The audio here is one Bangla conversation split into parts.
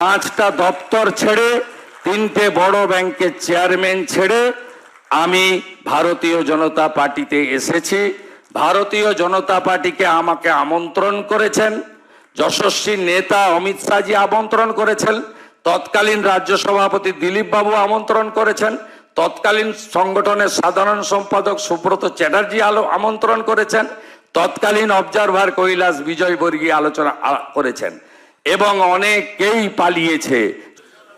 পাঁচটা দপ্তর ছেড়ে, তিনটে বড় ব্যাংকের চেয়ারম্যান ছেড়ে আমি ভারতীয় জনতা পার্টিতে এসেছি। ভারতীয় জনতা পার্টিকে আমাকে আমন্ত্রণ করেছেন। যশস্বী নেতা অমিত শাহজি আমন্ত্রণ করেছেন। তৎকালীন রাজ্য সভাপতি দিলীপ বাবু আমন্ত্রণ করেছেন। তৎকালীন সংগঠনের সাধারণ সম্পাদক সুব্রত চ্যাটার্জি আলো আমন্ত্রণ করেছেন। তৎকালীন অবজারভার কৈলাস বিজয় বর্গী আলোচনা করেছেন। এবং অনেকেই পালিয়েছে।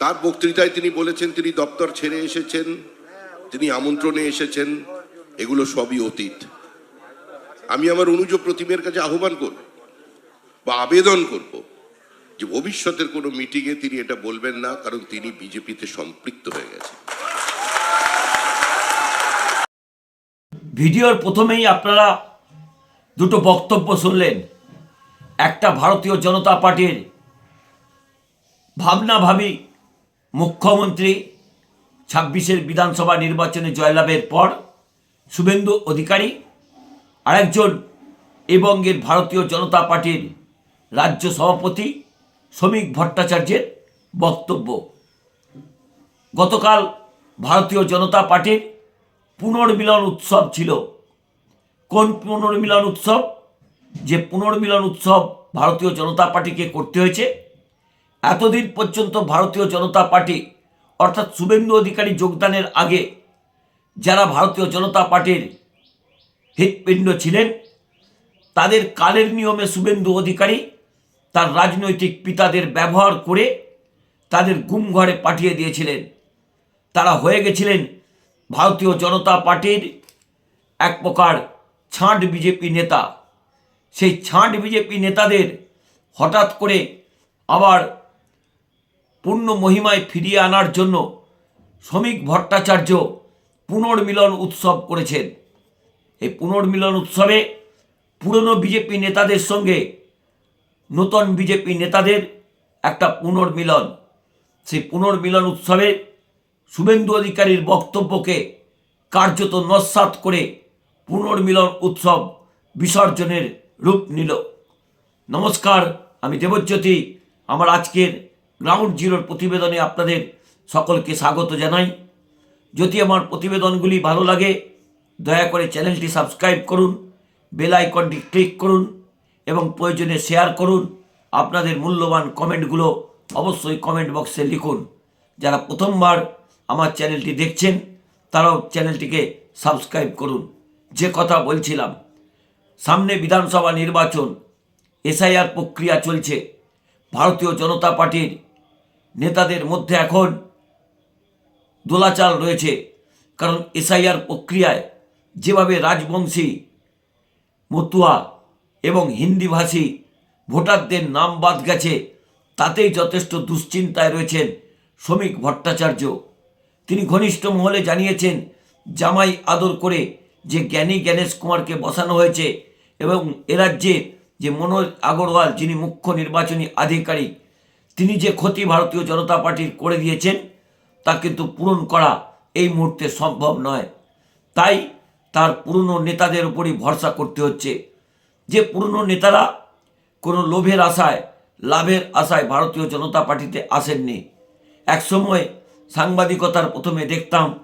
তার বক্তৃতায় তিনি বলেছেন তিনি দপ্তর ছেড়ে এসেছেন তিনি আমন্ত্রণে এসেছেন এগুলো সবই অতীত। আমি আমার অনুজ প্রতিমের কাছে আহ্বান করব বা আবেদন করব যে ভবিষ্যতের কোনো মিটিংয়ে তিনি এটা বলবেন না কারণ তিনি বিজেপিতে সম্পৃক্ত হয়ে গেছে ভিডিওর প্রথমেই আপনারা দুটো বক্তব্য শুনলেন। একটা ভারতীয় জনতা পার্টির ভাবনাভাবী মুখ্যমন্ত্রী ছাব্বিশের বিধানসভা নির্বাচনে জয়লাভের পর শুভেন্দু অধিকারী আরেকজন এ বঙ্গের ভারতীয় জনতা পার্টির রাজ্য সভাপতি শ্রমিক ভট্টাচার্যের বক্তব্য। গতকাল ভারতীয় জনতা পার্টির পুনর্মিলন উৎসব ছিল। কোন পুনর্মিলন উৎসব? যে পুনর্মিলন উৎসব ভারতীয় জনতা পার্টিকে করতে হয়েছে এতদিন পর্যন্ত ভারতীয় জনতা পার্টি, অর্থাৎ শুভেন্দু অধিকারী যোগদানের আগে যারা ভারতীয় জনতা পার্টির হৃৎপিণ্ড ছিলেন, তাদের কালের নিয়মে শুভেন্দু অধিকারী তার রাজনৈতিক পিতাদের ব্যবহার করে তাদের গুম ঘরে পাঠিয়ে দিয়েছিলেন। তারা হয়ে গেছিলেন ভারতীয় জনতা পার্টির এক প্রকার ছাঁট বিজেপি নেতা। সেই ছাঁট বিজেপি নেতাদের হঠাৎ করে আবার পূর্ণ মহিমায় ফিরিয়ে আনার জন্য শ্রমিক ভট্টাচার্য পুনর্মিলন উৎসব করেছেন। এই পুনর্মিলন উৎসবে পুরনো বিজেপি নেতাদের সঙ্গে নতুন বিজেপি নেতাদের একটা পুনর্মিলন। সেই পুনর্মিলন উৎসবে শুভেন্দু অধিকারীর বক্তব্যকে কার্যত নস্বাত করে পুনর্মিলন উৎসব বিসর্জনের রূপ নিল। নমস্কার, আমি দেবজ্যোতি। আমার আজকের গ্রাউন্ড জিরোর প্রতিবেদনে আপনাদের সকলকে স্বাগত জানাই। যদি আমার প্রতিবেদনগুলি ভালো লাগে, দয়া করে চ্যানেলটি সাবস্ক্রাইব করুন, বেল আইকনটি ক্লিক করুন এবং প্রয়োজনে শেয়ার করুন। আপনাদের মূল্যবান কমেন্টগুলো অবশ্যই কমেন্ট বক্সে লিখুন। যারা প্রথমবার আমার চ্যানেলটি দেখছেন, তারাও চ্যানেলটিকে সাবস্ক্রাইব করুন। যে কথা বলছিলাম, সামনে বিধানসভা নির্বাচন, এসআইআর প্রক্রিয়া চলছে। ভারতীয় জনতা পার্টির নেতাদের মধ্যে এখন দোলাচাল রয়েছে। কারণ এসআইআর প্রক্রিয়ায় যেভাবে রাজবংশী, মতুয়া এবং হিন্দিভাষী ভোটারদের নাম বাদ গেছে, তাতেই যথেষ্ট দুশ্চিন্তায় রয়েছেন শ্রমিক ভট্টাচার্য। তিনি ঘনিষ্ঠ মহলে জানিয়েছেন, জামাই আদর করে যে জ্ঞানী জ্ঞানেশ কুমারকে বসানো হয়েছে এবং এ রাজ্যে যে মনোজ আগরওয়াল, যিনি মুখ্য নির্বাচনী আধিকারিক তিনি যে ক্ষতি ভারতীয় জনতা পার্টির করে দিয়েছেন, তা কিন্তু পূরণ করা এই মুহূর্তে সম্ভব নয়। তাই তার পুরনো নেতাদের উপরই ভরসা করতে হচ্ছে। যে পুরনো নেতারা কোনো লোভের আশায়, লাভের আশায় ভারতীয় জনতা পার্টিতে আসেননি। একসময় সাংবাদিকতার প্রথমে দেখতাম,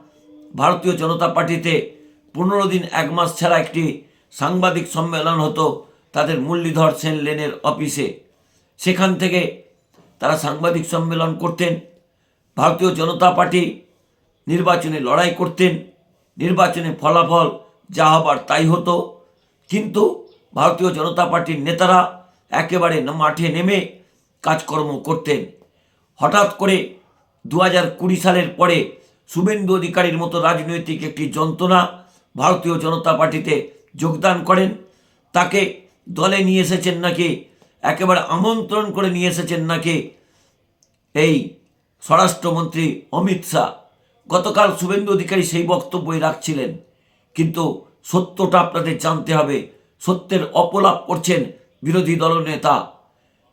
ভারতীয় জনতা পার্টিতে পনেরো দিন এক মাস ছাড়া একটি সাংবাদিক সম্মেলন হতো তাদের মুরলীধর সেন লেনের অফিসে। সেখান থেকে তারা সাংবাদিক সম্মেলন করতেন, ভারতীয় জনতা পার্টি নির্বাচনে লড়াই করতেন, নির্বাচনে ফলাফল যা হবার তাই হতো। কিন্তু ভারতীয় জনতা পার্টির নেতারা একেবারে মাঠে নেমে কাজকর্ম করতেন। হঠাৎ করে দু কুড়ি সালের পরে শুভেন্দু অধিকারীর মতো রাজনৈতিক একটি যন্ত্রণা ভারতীয় জনতা পার্টিতে যোগদান করেন। তাকে দলে নিয়ে এসেছেন নাকি একেবারে আমন্ত্রণ করে নিয়ে এসেছেন নাকি? এই স্বরাষ্ট্রমন্ত্রী অমিত শাহ, গতকাল শুভেন্দু অধিকারী সেই বক্তব্যই রাখছিলেন। কিন্তু সত্যটা আপনাদের জানতে হবে, সত্যের অপলাপ করছেন বিরোধী দলনেতা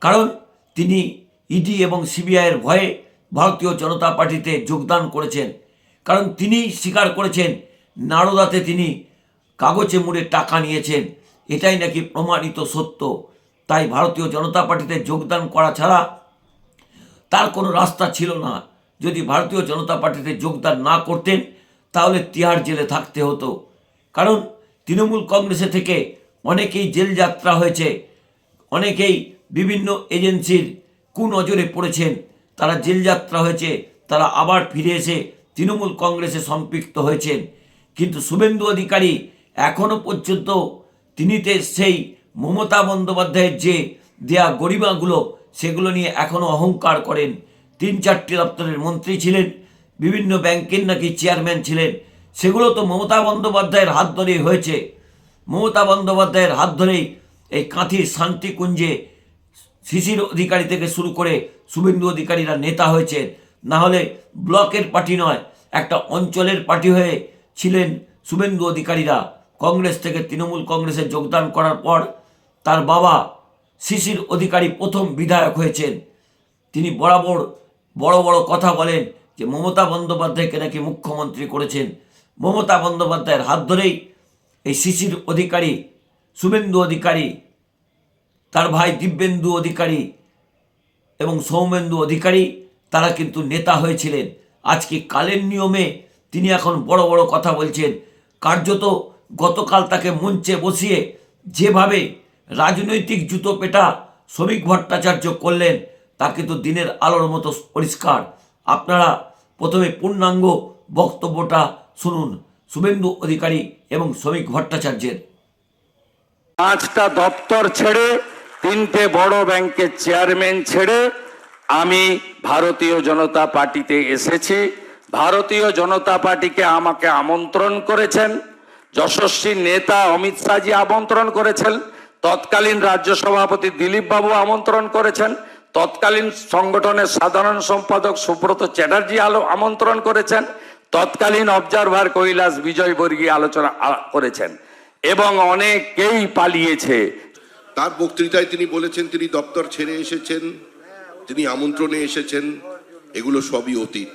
কারণ তিনি ইডি এবং সিবিআইয়ের ভয়ে ভারতীয় জনতা পার্টিতে যোগদান করেছেন। কারণ তিনি স্বীকার করেছেন, নারদাতে তিনি কাগজে মুড়ে টাকা নিয়েছেন। এটাই নাকি প্রমাণিত সত্য। তাই ভারতীয় জনতা পার্টিতে যোগদান করা ছাড়া তার কোনো রাস্তা ছিল না। যদি ভারতীয় জনতা পার্টিতে যোগদান না করতেন, তাহলে তিহার জেলে থাকতে হতো। কারণ তৃণমূল কংগ্রেসে থেকে অনেকেই জেল যাত্রা হয়েছে, অনেকেই বিভিন্ন এজেন্সির কুনজরে পড়েছেন, তারা জেল যাত্রা হয়েছে, তারা আবার ফিরে এসে তৃণমূল কংগ্রেসে সম্পৃক্ত হয়েছেন। কিন্তু শুভেন্দু অধিকারী এখনও পর্যন্ত তিনিতে সেই মমতা বন্দ্যোপাধ্যায়ের যে দেয়া গরিমাগুলো, সেগুলো নিয়ে এখনও অহংকার করেন। তিন চারটি দপ্তরের মন্ত্রী ছিলেন, বিভিন্ন ব্যাংকের নাকি চেয়ারম্যান ছিলেন, সেগুলো তো মমতা বন্দ্যোপাধ্যায়ের হাত ধরেই হয়েছে। মমতা বন্দ্যোপাধ্যায়ের হাত ধরেই এই কাঁথির শান্তিকুঞ্জে শিশির অধিকারী থেকে শুরু করে শুভেন্দু অধিকারীরা নেতা হয়েছেন। না হলে ব্লকের পার্টি নয়, একটা অঞ্চলের পার্টি হয়ে ছিলেন শুভেন্দু অধিকারীরা। কংগ্রেস থেকে তৃণমূল কংগ্রেসে যোগদান করার পর তার বাবা শিশির অধিকারী প্রথম বিধায়ক হয়েছেন। তিনি বরাবর বড় বড় কথা বলেন যে মমতা বন্দ্যোপাধ্যায়কে নাকি মুখ্যমন্ত্রী করেছেন। মমতা বন্দ্যোপাধ্যায়ের হাত ধরেই এই শিশির অধিকারী, শুভেন্দু অধিকারী, তার ভাই দিব্যেন্দু অধিকারী এবং সৌমেন্দু অধিকারী, তারা কিন্তু নেতা হয়েছিলেন। আজকে কালের নিয়মে তিনি এখন বড় বড় কথা বলছেন। কার্যত গতকাল তাকে মঞ্চে বসিয়ে যেভাবে রাজনৈতিক জুতো পেটা শ্রমিক ভট্টাচার্য করলেন, তা কিন্তু দিনের আলোর মতো পরিষ্কার। আপনারা প্রথমে পূর্ণাঙ্গ বক্তব্যটা শুনুন, শুভেন্দু অধিকারী এবং শ্রমিক ভট্টাচার্যের। পাঁচটা দপ্তর ছেড়ে, তিনটে বড় ব্যাংকের চেয়ারম্যান ছেড়ে, আমি ভারতীয় জনতা পার্টিতে এসেছি। ভারতীয় জনতা পার্টিকে আমাকে আমন্ত্রণ করেছেন। যশস্বী নেতা অমিত শাহজি আমন্ত্রণ করেছেন। তৎকালীন রাজ্য সভাপতি দিলীপ বাবু আমন্ত্রণ করেছেন। তৎকালীন সংগঠনের সাধারণ সম্পাদক সুব্রত চ্যাটার্জি আলো আমন্ত্রণ করেছেন। তৎকালীন অবজারভার কৈলাস বিজয় বর্গী আলোচনা করেছেন এবং অনেকেই পালিয়েছে। তার বক্তৃতায় তিনি বলেছেন, তিনি দপ্তর ছেড়ে এসেছেন, তিনি আমন্ত্রণে এসেছেন, এগুলো সবই অতীত।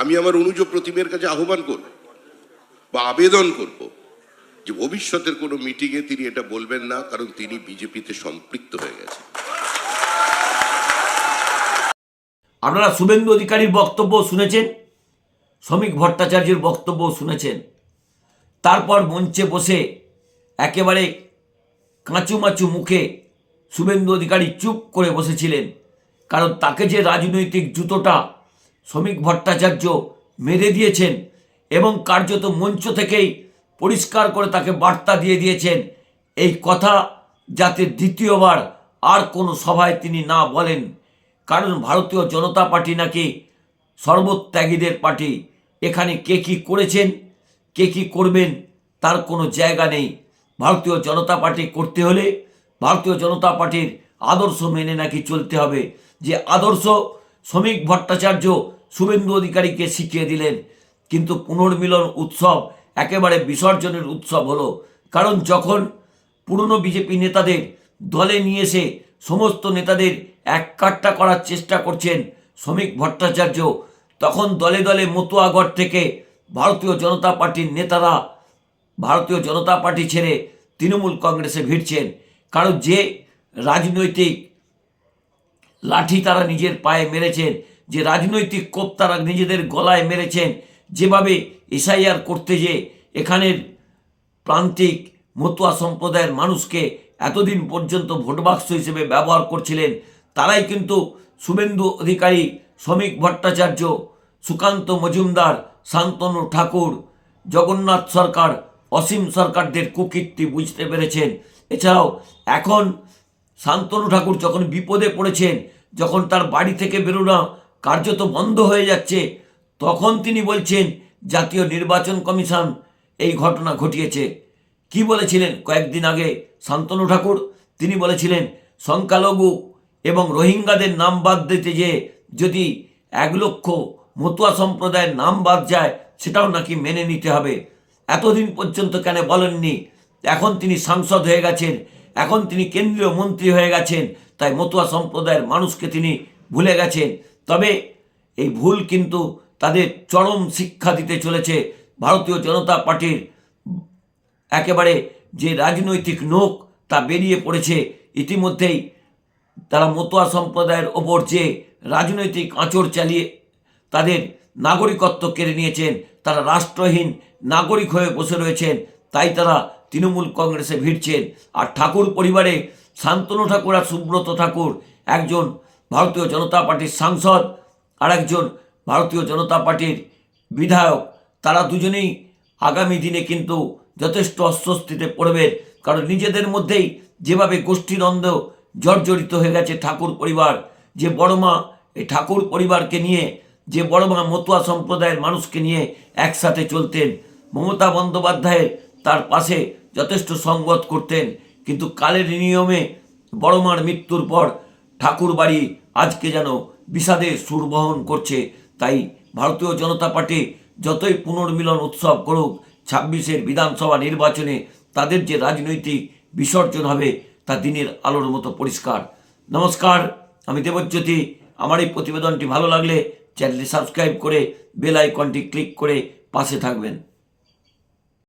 আমি আমার অনুজ প্রতিমের কাছে আহ্বান করব বা আবেদন করব যে ভবিষ্যতের কোনো মিটিংয়ে তিনি এটা বলবেন না, কারণ তিনি বিজেপিতে সম্পৃক্ত হয়ে গেছেন। আপনারা শুভেন্দু অধিকারীর বক্তব্য শুনেছেন, শ্রমিক ভট্টাচার্যের বক্তব্য শুনেছেন। তারপর মঞ্চে বসে একেবারে কাঁচুমাচু মুখে শুভেন্দু অধিকারী চুপ করে বসেছিলেন, কারণ তাকে যে রাজনৈতিক জুতোটা শ্রমিক ভট্টাচার্য মেরে দিয়েছেন এবং কার্যত মঞ্চ থেকেই পরিষ্কার করে তাকে বার্তা দিয়ে দিয়েছেন। এই কথা যাতে দ্বিতীয়বার আর কোনো সভায় তিনি না বলেন। কারণ ভারতীয় জনতা পার্টি নাকি সর্বত্যাগীদের পার্টি। এখানে কে কী করেছেন, কে কী করবেন, তার কোনো জায়গা নেই। ভারতীয় জনতা পার্টি করতে হলে ভারতীয় জনতা পার্টির আদর্শ মেনে নাকি চলতে হবে। যে আদর্শ শ্রমিক ভট্টাচার্য শুভেন্দু অধিকারীকে শিখিয়ে দিলেন। কিন্তু পুনর্মিলন উৎসব একেবারে বিসর্জনের উৎসব হলো। কারণ যখন পুরনো বিজেপি নেতাদের দলে নিয়ে এসে সমস্ত নেতাদের এক কাট্টা করার চেষ্টা করছেন শ্রমিক ভট্টাচার্য, তখন দলে দলে মতুয়াগড় থেকে ভারতীয় জনতা পার্টির নেতারা ভারতীয় জনতা পার্টি ছেড়ে তৃণমূল কংগ্রেসে ভিড়ছেন। কারণ যে রাজনৈতিক লাঠি তারা নিজের পায়ে মেরেছেন, যে রাজনৈতিক কোপ তারা নিজেদের গলায় মেরেছেন, যেভাবে এসআইআর করতে যে এখানের প্রান্তিক মতুয়া সম্প্রদায়ের মানুষকে এতদিন পর্যন্ত ভোটবাক্স হিসেবে ব্যবহার করছিলেন, তারাই কিন্তু শুভেন্দু অধিকারী, শ্রমিক ভট্টাচার্য, সুকান্ত মজুমদার, শান্তনু ঠাকুর, জগন্নাথ সরকার, অসীম সরকারদের কুকীর্তি বুঝতে পেরেছেন। এছাড়াও এখন শান্তনু ঠাকুর যখন বিপদে পড়েছেন, যখন তার বাড়ি থেকে বেরোনো কার্যত বন্ধ হয়ে যাচ্ছে, তখন তিনি বলছেন, জাতীয় নির্বাচন কমিশন এই ঘটনা ঘটিয়েছে। কি বলেছিলেন? কয়েকদিন আগে শান্তনু ঠাকুর, তিনি বলেছিলেন, সংখ্যালঘু এবং রোহিঙ্গাদের নাম বাদ দিতে যে যদি এক লক্ষ মতুয়া সম্প্রদায়ের নাম বাদ যায়, সেটাও নাকি মেনে নিতে হবে। এতদিন পর্যন্ত কেন বলেননি? এখন তিনি সাংসদ হয়ে গেছেন, এখন তিনি কেন্দ্রীয় মন্ত্রী হয়ে গেছেন, তাই মতুয়া সম্প্রদায়ের মানুষকে তিনি ভুলে গেছেন। তবে এই ভুল কিন্তু তাদের চরম শিক্ষা দিতে চলেছে। ভারতীয় জনতা পার্টির একেবারে যে রাজনৈতিক নোক তা বেরিয়ে পড়েছে, ইতিমধ্যেই তারা মতুয়া সম্প্রদায়ের ওপর যে রাজনৈতিক আঁচড় চালিয়ে তাদের নাগরিকত্ব কেড়ে নিয়েছেন, তারা রাষ্ট্রহীন নাগরিক হয়ে বসে রয়েছেন, তাই তারা তৃণমূল কংগ্রেসে ভিড়ছেন। আর ঠাকুর পরিবারে শান্তনু ঠাকুর আর সুব্রত ঠাকুর, একজন ভারতীয় জনতা পার্টির সাংসদ আর একজন ভারতীয় জনতা পার্টির বিধায়ক। তারা দুজনেই আগামী দিনে কিন্তু যথেষ্ট অস্বস্তিতে পড়বে। কারণ নিজেদের মধ্যেই যেভাবে গোষ্ঠীদ্বন্দ্ব জর্জরিত হয়ে গেছে ঠাকুর পরিবার, যে বড় মা, এই ঠাকুর পরিবারকে নিয়ে, যে বড় মা মতুয়া সম্প্রদায়ের মানুষকে নিয়ে একসাথে চলতেন। মমতা বন্দ্যোপাধ্যায়ের তার পাশে যথেষ্ট সঙ্গত করতেন। কিন্তু কালের নিয়মে বড় মার মৃত্যুর পর ঠাকুর বাড়ি আজকে যেন বিষাদে সুর বহন করছে। তাই ভারতীয় জনতা পার্টি যতই পুনর্মিলন উৎসব করুক, ছাব্বিশের বিধানসভা নির্বাচনে তাদের যে রাজনৈতিক বিসর্জন হবে, তা দিনের আলোর মতো পরিষ্কার। নমস্কার, আমি দেবজ্যোতি। আমার এই প্রতিবেদনটি ভালো লাগলে চ্যানেলটি সাবস্ক্রাইব করে বেল আইকনটি ক্লিক করে পাশে থাকবেন।